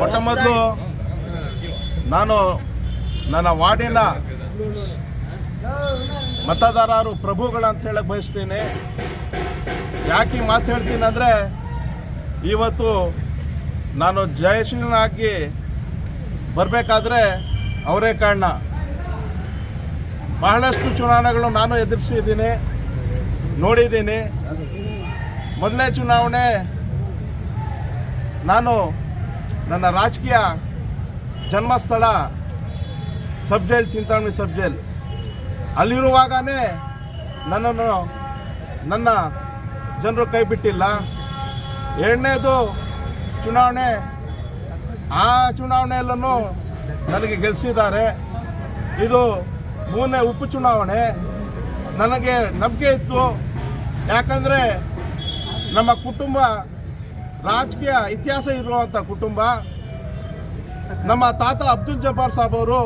ಮೊಟ್ಟ ಮೊದಲು ನಾನು ನನ್ನ ವಾರ್ಡಿನ ಮತದಾರರು ಪ್ರಭುಗಳು ಅಂತ ಹೇಳಕ್ ಬಯಸ್ತೀನಿ. ಯಾಕೆ ಮಾತು ಹೇಳ್ತೀನಿ ಅಂದರೆ ಇವತ್ತು ನಾನು ಜಯಶೀಲನಾಗಿ ಬರಬೇಕಾದ್ರೆ ಅವರೇ ಕಾರಣ. ಬಹಳಷ್ಟು ಚುನಾವಣೆಗಳು ನಾನು ಎದುರಿಸಿದ್ದೀನಿ, ನೋಡಿದ್ದೀನಿ. ಮೊದಲನೇ ಚುನಾವಣೆ ನಾನು ನನ್ನ ರಾಜಕೀಯ ಜನ್ಮಸ್ಥಳ sub jail Chintamani sub jail ಅಲ್ಲಿರುವಾಗನೇ ನನ್ನನ್ನು, ನನ್ನ ಜನರು ಕೈ ಬಿಟ್ಟಿಲ್ಲ. ಎರಡನೇದು ಚುನಾವಣೆ, ಆ ಚುನಾವಣೆಯಲ್ಲೂ ನನಗೆ ಗೆಲ್ಲಿಸಿದ್ದಾರೆ ಇದು ಮೂರನೇ ಉಪ ಚುನಾವಣೆ. ನನಗೆ ನಂಬಿಕೆ ಇತ್ತು. ಯಾಕಂದರೆ ನಮ್ಮ ಕುಟುಂಬ ರಾಜಕೀಯ ಇತಿಹಾಸ ಇರುವಂಥ ಕುಟುಂಬ, ನಮ್ಮ ತಾತ ಅಬ್ದುಲ್ ಜಬ್ಬಾರ್ ಸಾಬ್ ಅವರು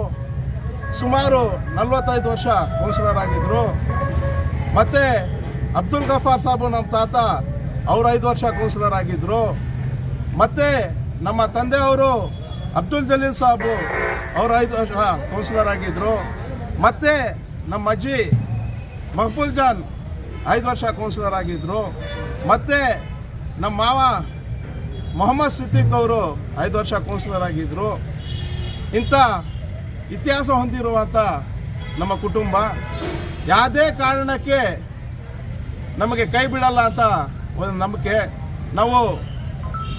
ಸುಮಾರು ನಲವತ್ತೈದು ವರ್ಷ ಕೌನ್ಸಿಲರಾಗಿದ್ದರು ಮತ್ತು ಅಬ್ದುಲ್ ಗಫಾರ್ ಸಾಬು ನಮ್ಮ ತಾತ, ಅವರು ಐದು ವರ್ಷ ಕೌನ್ಸಿಲರ್ ಆಗಿದ್ದರು ಮತ್ತು ನಮ್ಮ ತಂದೆಯವರು ಅಬ್ದುಲ್ ಜಲೀಲ್ ಸಾಬು ಅವರು ಐದು ವರ್ಷ ಕೌನ್ಸಿಲರ್ ಆಗಿದ್ದರು ಮತ್ತು ನಮ್ಮ ಅಜ್ಜಿ ಮಹಬೂಲ್ ಜಾನ್ ಐದು ವರ್ಷ ಕೌನ್ಸಿಲರ್ ಆಗಿದ್ದರು ಮತ್ತು ನಮ್ಮ ಮಾವ ಮೊಹಮ್ಮದ್ ಸಿದ್ದಿಕ್ ಅವರು ಐದು ವರ್ಷ ಕೌನ್ಸಿಲರ್ ಆಗಿದ್ದರು ಇಂಥ ಇತಿಹಾಸ ಹೊಂದಿರುವಂಥ ನಮ್ಮ ಕುಟುಂಬ ಯಾವುದೇ ಕಾರಣಕ್ಕೆ ನಮಗೆ ಕೈ ಬಿಡಲ್ಲ ಅಂತ ಒಂದು ನಂಬಿಕೆ. ನಾವು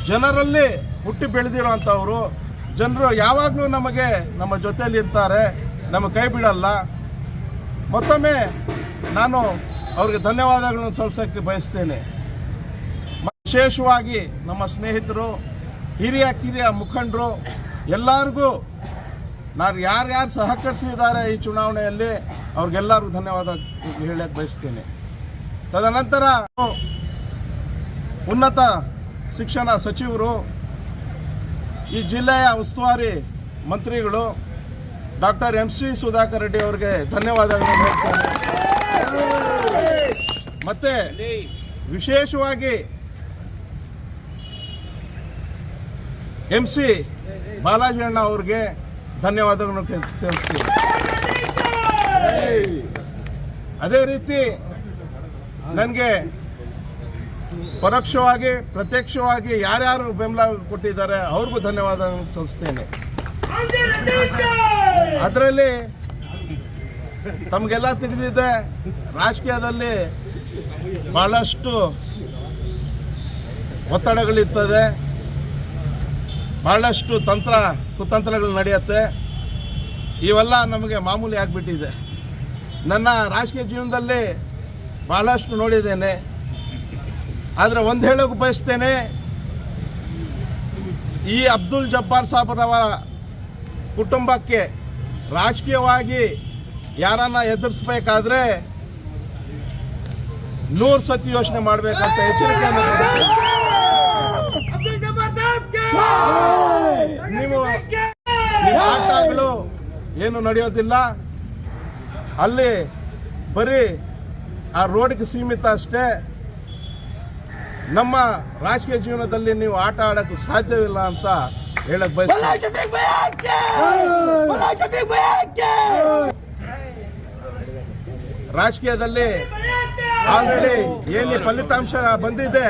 ಜನರಲ್ಲಿ ಹುಟ್ಟಿ ಬೆಳೆದಿರೋವಂಥವ್ರು. ಜನರು ಯಾವಾಗಲೂ ನಮಗೆ ನಮ್ಮ ಜೊತೆಯಲ್ಲಿ ಇರ್ತಾರೆ. ನಮ್ಮ ಕೈ ಬಿಡಲ್ಲ ಮತ್ತೊಮ್ಮೆ ನಾನು ಅವ್ರಿಗೆ ಧನ್ಯವಾದಗಳನ್ನು ಸಲ್ಲಿಸೋಕ್ಕೆ ಬಯಸ್ತೇನೆ. ವಿಶೇಷವಾಗಿ ನಮ್ಮ ಸ್ನೇಹಿತರು, ಹಿರಿಯ ಕಿರಿಯ ಮುಖಂಡರು, ಎಲ್ಲರಿಗೂ ನಾನು ಯಾರ್ಯಾರು ಸಹಕರಿಸಿದ್ದಾರೆ ಈ ಚುನಾವಣೆಯಲ್ಲಿ, ಅವ್ರಿಗೆಲ್ಲರಿಗೂ ಧನ್ಯವಾದ ಹೇಳಕ್ಕೆ ಬಯಸ್ತೀನಿ. ತದನಂತರ ಉನ್ನತ ಶಿಕ್ಷಣ ಸಚಿವರು, ಈ ಜಿಲ್ಲೆಯ ಉಸ್ತುವಾರಿ ಮಂತ್ರಿಗಳು doctor M C Sudhakar Reddy ಅವರಿಗೆ ಧನ್ಯವಾದಗಳನ್ನು ಹೇಳ್ತೇನೆ. ಮತ್ತೆ ವಿಶೇಷವಾಗಿ ಎಂ ಸಿ ಬಾಲಾಜಿ ಅಣ್ಣ ಅವ್ರಿಗೆ ಧನ್ಯವಾದಗಳನ್ನು ಅದೇ ರೀತಿ ನನಗೆ ಪರೋಕ್ಷವಾಗಿ, ಪ್ರತ್ಯಕ್ಷವಾಗಿ ಯಾರ್ಯಾರು ಬೆಂಬಲ ಕೊಟ್ಟಿದ್ದಾರೆ ಅವ್ರಿಗೂ ಧನ್ಯವಾದ ಸಲ್ಲಿಸ್ತೇನೆ ಅದರಲ್ಲಿ ತಮಗೆಲ್ಲ ತಿಳಿದಿದೆ, ರಾಜಕೀಯದಲ್ಲಿ ಬಹಳಷ್ಟು ಒತ್ತಡಗಳಿರ್ತದೆ. ಬಹಳಷ್ಟು ತಂತ್ರ ಕುತಂತ್ರಗಳು ನಡೆಯುತ್ತೆ. ಇವೆಲ್ಲ ನಮಗೆ ಮಾಮೂಲಿ ಆಗಿಬಿಟ್ಟಿದೆ. ನನ್ನ ರಾಜಕೀಯ ಜೀವನದಲ್ಲಿ ಭಾಳಷ್ಟು ನೋಡಿದ್ದೇನೆ. ಆದರೆ ಒಂದು ಹೇಳೋಕೆ ಬಯಸ್ತೇನೆ, ಈ ಅಬ್ದುಲ್ ಜಬ್ಬಾರ್ ಸಾಬ್ರವರ ಕುಟುಂಬಕ್ಕೆ ರಾಜಕೀಯವಾಗಿ ಯಾರನ್ನ ಎದುರಿಸ್ಬೇಕಾದ್ರೆ ನೂರು ಸತಿ ಯೋಚನೆ ಮಾಡಬೇಕಂತ ಎಚ್ಚರಿಕೆಯನ್ನು ಏನು ನಡೆಯೋದಿಲ್ಲ. ಅಲ್ಲಿ ಬರೀ ಆ ರೋಡ್ಗೆ ಸೀಮಿತ ಅಷ್ಟೇ. ನಮ್ಮ ರಾಜಕೀಯ ಜೀವನದಲ್ಲಿ ನೀವು ಆಟ ಆಡೋಕ್ಕೂ ಸಾಧ್ಯವಿಲ್ಲ ಅಂತ ಹೇಳಕ್ ಬಯಸ್ತೀನಿ. ರಾಜಕೀಯದಲ್ಲಿ ಆಲ್ರೆಡಿ ಏನು ಫಲಿತಾಂಶ ಬಂದಿದೆ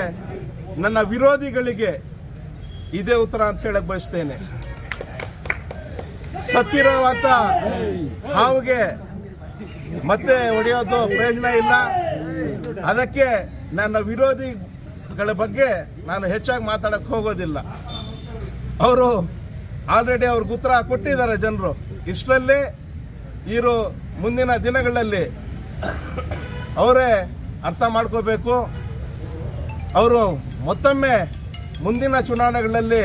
ನನ್ನ ವಿರೋಧಿಗಳಿಗೆ ಇದೇ ಉತ್ತರ ಅಂತ ಹೇಳಕ್ ಬಯಸ್ತೇನೆ. ಸತ್ತಿರುವಂತ ಹಾವಿಗೆ ಮತ್ತೆ ಹೊಡೆಯೋದು ಪ್ರಯೋಜನ ಇಲ್ಲ. ಅದಕ್ಕೆ ನನ್ನ ವಿರೋಧಿಗಳ ಬಗ್ಗೆ ನಾನು ಹೆಚ್ಚಾಗಿ ಮಾತಾಡಕ್ಕೆ ಹೋಗೋದಿಲ್ಲ. ಅವರು ಆಲ್ರೆಡಿ ಅವ್ರಿಗೆ ಉತ್ತರ ಕೊಟ್ಟಿದ್ದಾರೆ ಜನರು. ಇಷ್ಟರಲ್ಲಿ ಇರು ಮುಂದಿನ ದಿನಗಳಲ್ಲಿ ಅವರೇ ಅರ್ಥ ಮಾಡ್ಕೋಬೇಕು. ಅವರು ಮತ್ತೊಮ್ಮೆ ಮುಂದಿನ ಚುನಾವಣೆಗಳಲ್ಲಿ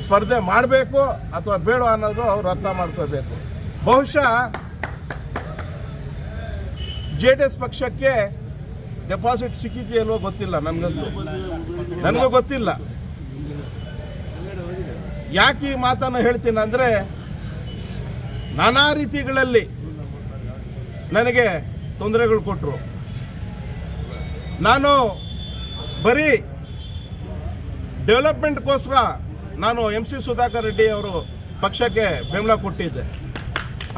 ಸ್ಪರ್ಧೆ ಮಾಡಬೇಕು ಅಥವಾ ಬೇಡ ಅನ್ನೋದು ಅವರು ಅರ್ಥ ಮಾಡ್ಕೋಬೇಕು ಬಹುಶಃ ಜೆ ಡಿ ಎಸ್ ಪಕ್ಷಕ್ಕೆ ಡೆಪಾಸಿಟ್ ಸಿಕ್ಕಿದೆಯಲ್ವೋ ಗೊತ್ತಿಲ್ಲ ನನಗಂತೂ. ನನಗೂ ಗೊತ್ತಿಲ್ಲ. ಯಾಕೆ ಈ ಮಾತನ್ನು ಹೇಳ್ತೀನಿ ಅಂದರೆ ನಾನಾ ರೀತಿಗಳಲ್ಲಿ ನನಗೆ ತೊಂದರೆಗಳು ಕೊಟ್ಟರು ನಾನು ಬರೀ ಡೆವಲಪ್ಮೆಂಟ್ಗೋಸ್ಕರ ನಾನು ಎಂ ಸಿ ಸುಧಾಕರ್ ರೆಡ್ಡಿ ಅವರು ಪಕ್ಷಕ್ಕೆ ಬೆಂಬಲ ಕೊಟ್ಟಿದ್ದೆ.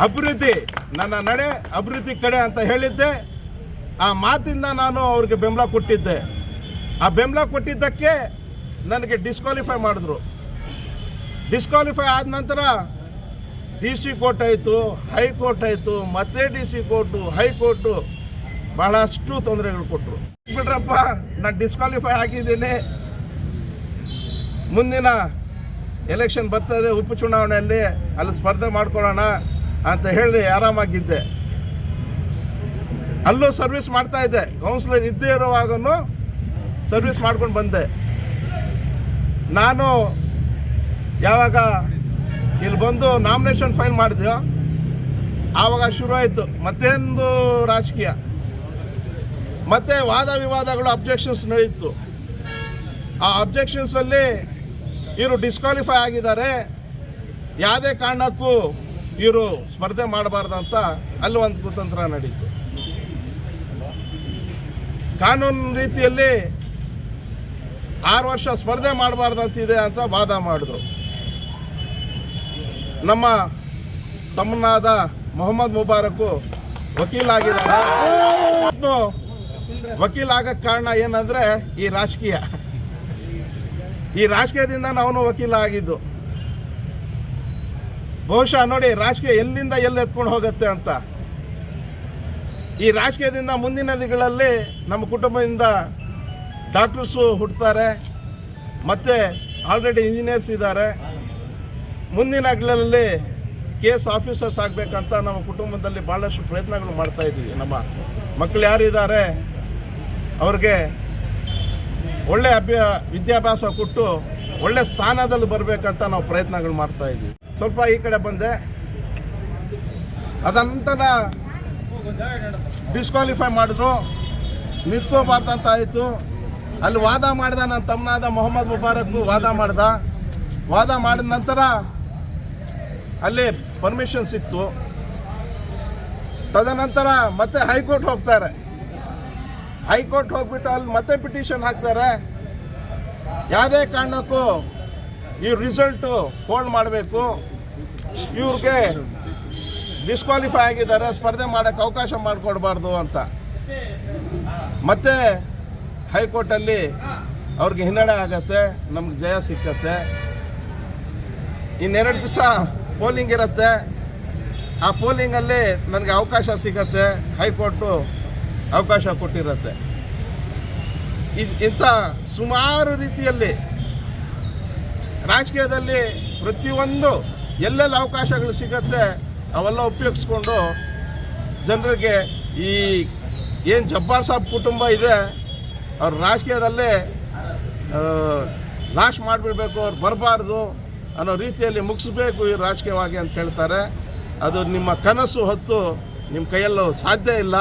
ಅಭಿವೃದ್ಧಿ, ನನ್ನ ನಡೆ ಅಭಿವೃದ್ಧಿ ಕಡೆ ಅಂತ ಹೇಳಿದ್ದೆ. ಆ ಮಾತಿಂದ ನಾನು ಅವ್ರಿಗೆ ಬೆಂಬಲ ಕೊಟ್ಟಿದ್ದೆ. ಆ ಬೆಂಬಲ ಕೊಟ್ಟಿದ್ದಕ್ಕೆ ನನಗೆ ಡಿಸ್ಕ್ವಾಲಿಫೈ ಮಾಡಿದ್ರು. ಡಿಸ್ಕ್ವಾಲಿಫೈ ಆದ ನಂತರ ಡಿ ಸಿ ಕೋರ್ಟ್ ಆಯಿತು, ಹೈಕೋರ್ಟ್ ಆಯಿತು, ಮತ್ತೆ ಡಿ ಸಿ ಕೋರ್ಟು, ಹೈಕೋರ್ಟು ಬಹಳಷ್ಟು ತೊಂದರೆಗಳು ಕೊಟ್ಟರು ಬಿಡ್ರಪ್ಪ ನಾನು ಡಿಸ್ಕ್ವಾಲಿಫೈ ಆಗಿದ್ದೀನಿ. ಮುಂದಿನ ಎಲೆಕ್ಷನ್ ಬರ್ತದೆ ಉಪಚುನಾವಣೆಯಲ್ಲಿ ಅಲ್ಲಿ ಸ್ಪರ್ಧೆ ಮಾಡ್ಕೊಳ್ಳೋಣ ಅಂತ ಹೇಳಿ ಆರಾಮಾಗಿದ್ದೆ. ಅಲ್ಲೂ ಸರ್ವಿಸ್ ಮಾಡ್ತಾ ಇದ್ದೆ. ಕೌನ್ಸಿಲರ್ ಇದ್ದೇ ಇರೋವಾಗೂ ಸರ್ವಿಸ್ ಮಾಡ್ಕೊಂಡು ಬಂದೆ. ನಾನು ಯಾವಾಗ ಇಲ್ಲಿ ಬಂದು ನಾಮಿನೇಷನ್ ಫೈಲ್ ಮಾಡಿದ್ಯೋ, ಆವಾಗ ಶುರು ಆಯಿತು ಮತ್ತೊಂದು ರಾಜಕೀಯ. ಮತ್ತೆ ವಾದ ವಿವಾದಗಳು ಅಬ್ಜೆಕ್ಷನ್ಸ್ ನಡೆಯಿತು ಆ ಅಬ್ಜೆಕ್ಷನ್ಸ್ ಅಲ್ಲಿ ಇವರು ಡಿಸ್ಕ್ವಾಲಿಫೈ ಆಗಿದ್ದಾರೆ. ಯಾವುದೇ ಕಾರಣಕ್ಕೂ ಇವರು ಸ್ಪರ್ಧೆ ಮಾಡಬಾರ್ದಂತ ಅಲ್ಲಿ ಒಂದು ಕುತಂತ್ರ ನಡೀತು. ಕಾನೂನು ರೀತಿಯಲ್ಲಿ ಆರು ವರ್ಷ ಸ್ಪರ್ಧೆ ಮಾಡಬಾರ್ದಂತಿದೆ ಅಂತ ವಾದ ಮಾಡಿದ್ರು. ನಮ್ಮ ತಮ್ಮನಾದ ಮೊಹಮ್ಮದ್ ಮುಬಾರಕು ವಕೀಲಾಗಿದ್ದಾರೆ ವಕೀಲಾಗಕ್ಕೆ ಕಾರಣ ಏನಂದ್ರೆ ಈ ರಾಜಕೀಯ. ಈ ರಾಜಕೀಯದಿಂದ ನಾವು ವಕೀಲ ಆಗಿದ್ದು. ಬಹುಶಃ ನೋಡಿ, ರಾಜಕೀಯ ಎಲ್ಲಿಂದ ಎಲ್ಲಿ ಎತ್ಕೊಂಡು ಹೋಗುತ್ತೆ ಅಂತ. ಈ ರಾಜಕೀಯದಿಂದ ಮುಂದಿನ ದಿನಗಳಲ್ಲಿ ನಮ್ಮ ಕುಟುಂಬದಿಂದ ಡಾಕ್ಟರ್ಸು ಹುಟ್ಟುತ್ತಾರೆ ಮತ್ತೆ ಆಲ್ರೆಡಿ ಇಂಜಿನಿಯರ್ಸ್ ಇದ್ದಾರೆ. ಮುಂದಿನ ಕೆ ಎಸ್ ಆಫೀಸರ್ಸ್ ಆಗಬೇಕಂತ ನಮ್ಮ ಕುಟುಂಬದಲ್ಲಿ ಭಾಳಷ್ಟು ಪ್ರಯತ್ನಗಳು ಮಾಡ್ತಾ ಇದ್ದೀವಿ ನಮ್ಮ ಮಕ್ಕಳು ಯಾರಿದ್ದಾರೆ ಅವ್ರಿಗೆ ಒಳ್ಳೆ ಅಭ್ಯ, ವಿದ್ಯಾಭ್ಯಾಸ ಕೊಟ್ಟು ಒಳ್ಳೆ ಸ್ಥಾನದಲ್ಲಿ ಬರಬೇಕಂತ ನಾವು ಪ್ರಯತ್ನಗಳು ಮಾಡ್ತಾ ಇದ್ದೀವಿ. ಸ್ವಲ್ಪ ಈ ಕಡೆ ಬಂದೆ. ಅದಂತರ ಡಿಸ್ಕ್ವಾಲಿಫೈ ಮಾಡಿದ್ರು. ನಿಂತ್ಕೋಬಾರ್ದಂತ ಆಯಿತು. ಅಲ್ಲಿ ವಾದ ಮಾಡಿದ ನನ್ನ ತಮ್ಮನಾದ ಮೊಹಮ್ಮದ್ ಮುಬಾರಕ್ ವಾದ ಮಾಡ್ದ. ವಾದ ಮಾಡಿದ ನಂತರ ಅಲ್ಲಿ ಪರ್ಮಿಷನ್ ಸಿಕ್ತು. ತದನಂತರ ಮತ್ತೆ ಹೈಕೋರ್ಟ್ ಹೋಗ್ತಾರೆ. ಹೈಕೋರ್ಟ್ ಹೋಗ್ಬಿಟ್ಟು ಅಲ್ಲಿ ಮತ್ತೆ ಪಿಟಿಷನ್ ಹಾಕ್ತಾರೆ. ಯಾವುದೇ ಕಾರಣಕ್ಕೂ ಈ ರಿಸಲ್ಟು ಹೋಲ್ಡ್ ಮಾಡಬೇಕು. ಇವ್ರಿಗೆ ಡಿಸ್ಕ್ವಾಲಿಫೈ ಆಗಿದ್ದಾರೆ, ಸ್ಪರ್ಧೆ ಮಾಡೋಕ್ಕೆ ಅವಕಾಶ ಮಾಡಿಕೊಡ್ಬಾರ್ದು ಅಂತ. ಮತ್ತೆ ಹೈಕೋರ್ಟಲ್ಲಿ ಅವ್ರಿಗೆ ಹಿನ್ನಡೆ ಆಗತ್ತೆ, ನಮ್ಗೆ ಜಯ ಸಿಕ್ಕತ್ತೆ. ಇನ್ನೆರಡು ದಿವಸ ಪೋಲಿಂಗ್ ಇರುತ್ತೆ. ಆ ಪೋಲಿಂಗಲ್ಲಿ ನನಗೆ ಅವಕಾಶ ಸಿಗತ್ತೆ, ಹೈಕೋರ್ಟು ಅವಕಾಶ ಕೊಟ್ಟಿರುತ್ತೆ. ಇದು ಇಂಥ ಸುಮಾರು ರೀತಿಯಲ್ಲಿ ರಾಜಕೀಯದಲ್ಲಿ ಪ್ರತಿಯೊಂದು ಎಲ್ಲೆಲ್ಲಿ ಅವಕಾಶಗಳು ಸಿಗತ್ತೆ ಅವೆಲ್ಲ ಉಪಯೋಗಿಸ್ಕೊಂಡು ಜನರಿಗೆ ಈ ಏನು ಜಬ್ಬಾರ್ ಸಾಬ್ ಕುಟುಂಬ ಇದೆ, ಅವ್ರ ರಾಜಕೀಯದಲ್ಲೇ ನಾಶ ಮಾಡಿಬಿಡ್ಬೇಕು, ಅವ್ರು ಬರಬಾರ್ದು ಅನ್ನೋ ರೀತಿಯಲ್ಲಿ ಮುಗಿಸ್ಬೇಕು ಈ ರಾಜಕೀಯವಾಗಿ ಅಂತ ಹೇಳ್ತಾರೆ. ಅದು ನಿಮ್ಮ ಕನಸು ಹೊತ್ತು ನಿಮ್ಮ ಕೈಯಲ್ಲೂ ಸಾಧ್ಯ ಇಲ್ಲ.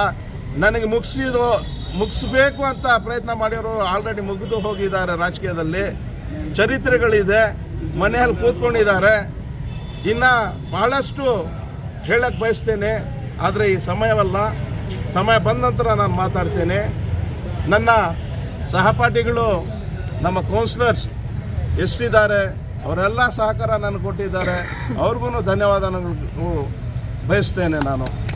ನನಗೆ ಮುಗಿಸಿರೋ, ಮುಗಿಸ್ಬೇಕು ಅಂತ ಪ್ರಯತ್ನ ಮಾಡಿರೋ ಆಲ್ರೆಡಿ ಮುಗಿದು ಹೋಗಿದ್ದಾರೆ ರಾಜಕೀಯದಲ್ಲಿ. ಚರಿತ್ರೆಗಳಿದೆ, ಮನೆಯಲ್ಲಿ ಕೂತ್ಕೊಂಡಿದ್ದಾರೆ. ಇನ್ನು ಬಹಳಷ್ಟು ಹೇಳಕ್ಕೆ ಬಯಸ್ತೇನೆ, ಆದರೆ ಈ ಸಮಯವಲ್ಲ. ಸಮಯ ಬಂದ ನಂತರ ನಾನು ಮಾತಾಡ್ತೇನೆ. ನನ್ನ ಸಹಪಾಠಿಗಳು, ನಮ್ಮ ಕೌನ್ಸಿಲರ್ಸ್ ಎಷ್ಟಿದ್ದಾರೆ, ಅವರೆಲ್ಲ ಸಹಕಾರ ನನಗೆ ಕೊಟ್ಟಿದ್ದಾರೆ. ಅವ್ರಿಗೂ ಧನ್ಯವಾದಗಳು ಬಯಸ್ತೇನೆ ನಾನು.